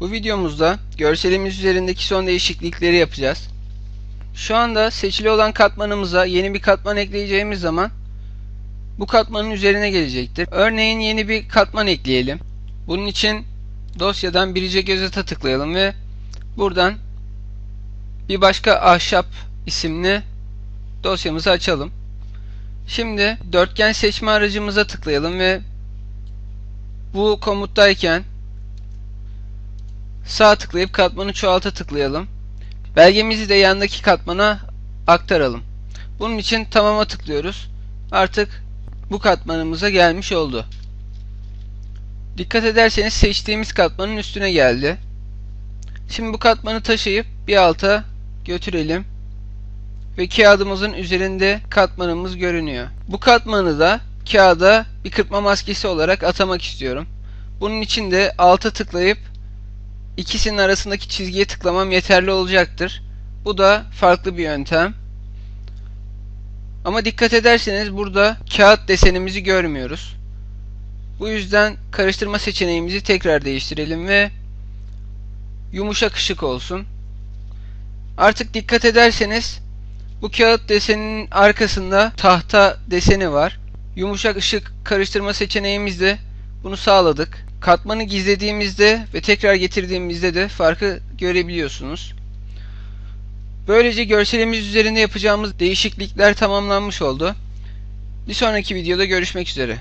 Bu videomuzda görselimiz üzerindeki son değişiklikleri yapacağız. Şu anda seçili olan katmanımıza yeni bir katman ekleyeceğimiz zaman bu katmanın üzerine gelecektir. Örneğin yeni bir katman ekleyelim. Bunun için dosyadan birice gözete tıklayalım ve buradan bir başka ahşap isimli dosyamızı açalım. Şimdi dörtgen seçme aracımıza tıklayalım ve bu komuttayken sağ tıklayıp katmanı çoğalta tıklayalım. Belgemizi de yandaki katmana aktaralım. Bunun için tamama tıklıyoruz. Artık bu katmanımıza gelmiş oldu. Dikkat ederseniz seçtiğimiz katmanın üstüne geldi. Şimdi bu katmanı taşıyıp bir alta götürelim. Ve kağıdımızın üzerinde katmanımız görünüyor. Bu katmanı da kağıda bir kırpma maskesi olarak atamak istiyorum. Bunun için de alta tıklayıp ikisinin arasındaki çizgiye tıklamam yeterli olacaktır. Bu da farklı bir yöntem. Ama dikkat ederseniz burada kağıt desenimizi görmüyoruz. Bu yüzden karıştırma seçeneğimizi tekrar değiştirelim ve yumuşak ışık olsun. Artık dikkat ederseniz bu kağıt deseninin arkasında tahta deseni var. Yumuşak ışık karıştırma seçeneğimizde bunu sağladık. Katmanı gizlediğimizde ve tekrar getirdiğimizde de farkı görebiliyorsunuz. Böylece görselimiz üzerinde yapacağımız değişiklikler tamamlanmış oldu. Bir sonraki videoda görüşmek üzere.